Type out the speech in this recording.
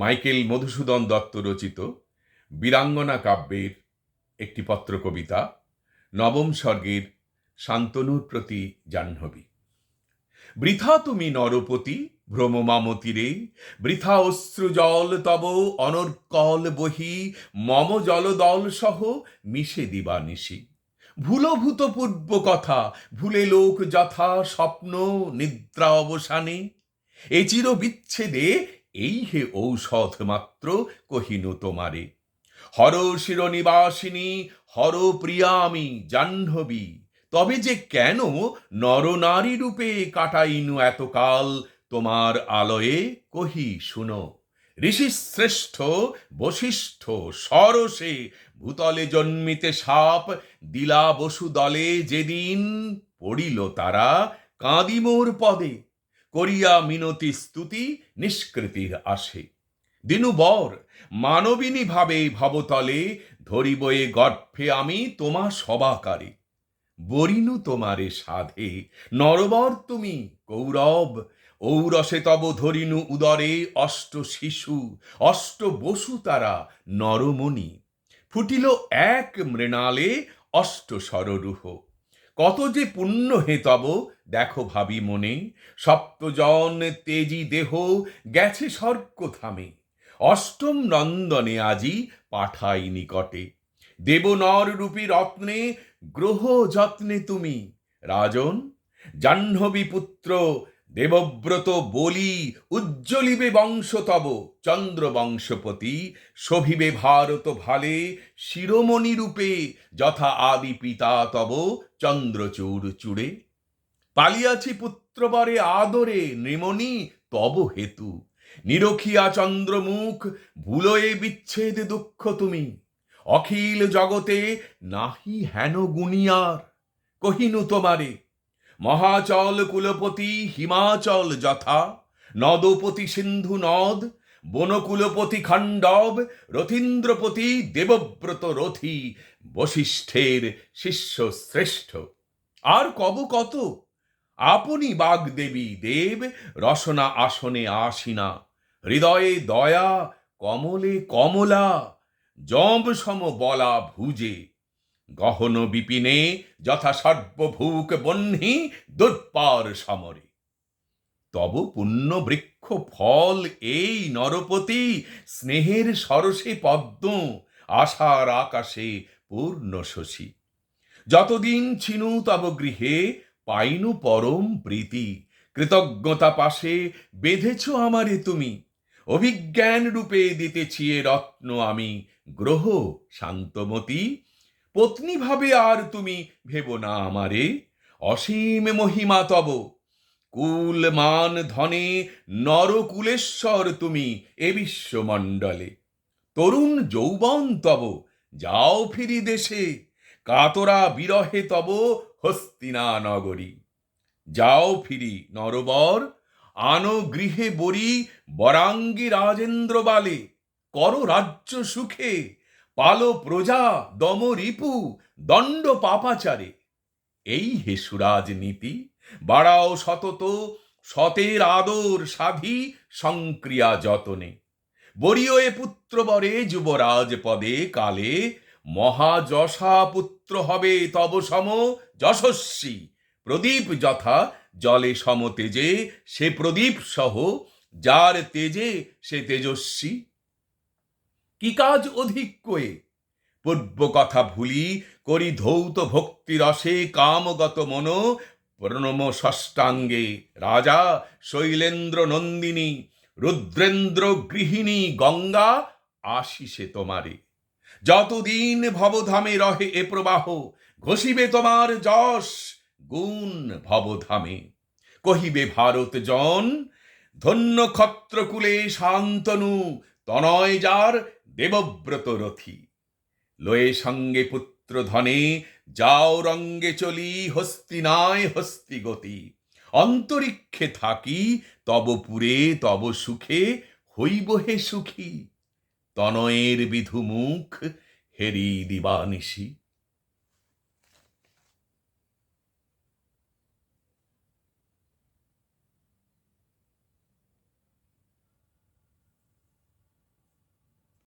Michael Madhusudan Dutta রচিত বীরাঙ্গনা কাব্যের একটি পত্র কবিতা নবম স্বর্গের শান্তনুর প্রতি জাহ্নবী। বৃথা তুমি নরপতি ভ্রমমামতিরে বৃথা অশ্রু জল তব অনর্কল বহি, মম জলদল সহ মিশে দিবানিশি ভুলভূত পূর্ব কথা, ভুলে লোক যথা স্বপ্ন, নিদ্রা অবসানে, এ চির বিচ্ছেদে এই হে ঔষধ মাত্র কহিনু তোমারে। হর শির নিবাসিনী হর প্রিয়া আমি জাহ্নবী, তবে যে কেন নরনারী রূপে কাটাইনু এতকাল, তোমার আলয়ে কহি শুনো। ঋষি শ্রেষ্ঠ, বশিষ্ঠ, সরসে, ভূতলে জন্মিতে সাপ, দিলা বসু দলে যেদিন পড়িল তারা কাঁদিমোর পদে। করিয়া মিনতি স্তুতি নিষ্কৃতির আসে। দিনু বর মানবিনী ভাবে ভবতলে ধরিবয়ে গর্ভে আমি তোমা সবাকারে। বরিনু তোমারে সাধে, নরবর তুমি কৌরব, ঔরসে তব ধরিনু উদরে অষ্ট শিশু, অষ্ট বসু তারা নরমণি। ফুটিল এক মৃণালে অষ্ট সররুহ কত যে পুণ্য হে তব, দেখো ভাবি মনে, সপ্তজন তেজি দেহ গেছে স্বর্গ থামে অষ্টম নন্দনে আজি পাঠাই নিকটে। দেবনর রূপী রত্নে গ্রহ যত্নে তুমি। রাজন, জাহ্নবী পুত্র দেবব্রত বলি, উজ্জ্বলিবে বংশ তব চন্দ্র বংশপতি শোভিবে ভারত ভালে, শিরোমণি রূপে, যথা আদি পিতা তব, চন্দ্রচূড় চূড়ে। পালিয়াছি পুত্রবরে আদরে নৃমণি তব হেতু। নিরখিয়া চন্দ্রমুখ, ভুলয়ে বিচ্ছেদ দুঃখ তুমি। অখিল জগতে নাহি হেন গুনিয়ার কহিনু তোমারে মহাচল কুলপতি হিমাচল যথা, নদপতি সিন্ধু নদ, বনকুলপতি খাণ্ডব, রথীন্দ্রপতি দেবব্রত রথি, বশিষ্ঠের শিষ্য শ্রেষ্ঠ। আর কব কত? আপনি বাগদেবী দেব, রসনা আসনে আসিনা, হৃদয়ে দয়া, কমলে কমলা, জম সম বলা ভুজে গহন বিপিনে যথা সর্বভূক বহ্নি দুর্পার সমরে। তব পুণ্য বৃক্ষ ফল এই নরপতি স্নেহের সরসে পদ্ম আশার আকাশে পূর্ণ শশী। যতদিন ছিনু তব গৃহে পাইনু পরম প্রীতি, কৃতজ্ঞতা পাশে বেঁধেছ আমারে তুমি। অভিজ্ঞান রূপে দিতেছি এ রত্ন আমি, গ্রহ শান্তমতি পত্নী ভাবে আর তুমি ভেব না আমারে। অসীম মহিমা তব। কুল মান ধনে নরকুলেশ্বর তুমি এ বিশ্বমণ্ডলে। তরুণ যৌবন তব, যাও ফিরি দেশে। কাতরা বিরহে তব, হস্তিনা নগরী। যাও ফিরি নরবর, আনো গৃহে বরি বরাঙ্গী রাজেন্দ্র বালে কর রাজ্য সুখে। পালো প্রজা দম রিপু, দণ্ড পাপাচারে। এই হে সুরাজ নীতি, বাড়াও সতত সতের আদর সাধি সংক্রিয়া যতনে। বরিও এ পুত্র বরে যুবরাজ পদে কালে মহাযশা পুত্র হবে তব সম যশস্বী। প্রদীপ যথা জলে সম তেজে, সে প্রদীপ সহ, যার তেজে সে তেজস্বী। কি কাজ অধিক কয়ে? পূর্ব কথা ভুলি করি ধৌত ভক্তি রসে কামগত মন, প্রণম ষষ্ঠাঙ্গে রাজা শৈলেন্দ্র নন্দিনী, রুদ্রেন্দ্র গৃহিণী গঙ্গা আশিসে তোমারে। যতদিন ভবধামে রহে এ প্রবাহ, ঘষিবে তোমার যশ গুণ ভবধামে। কহিবে ভারত জন, ধন্য ক্ষত্রকুলে শান্তনু, তনয় যার দেবব্রত রথী লয়ে সঙ্গে পুত্র ধনে, যাও রঙ্গে চলি, হস্তি হস্তিনায় হস্তিগতি অন্তরিক্ষে থাকি, তব পুরে, তব সুখে, হইব হে সুখী। তনয়ের বিধু মুখ, হেরি দিবানিশি।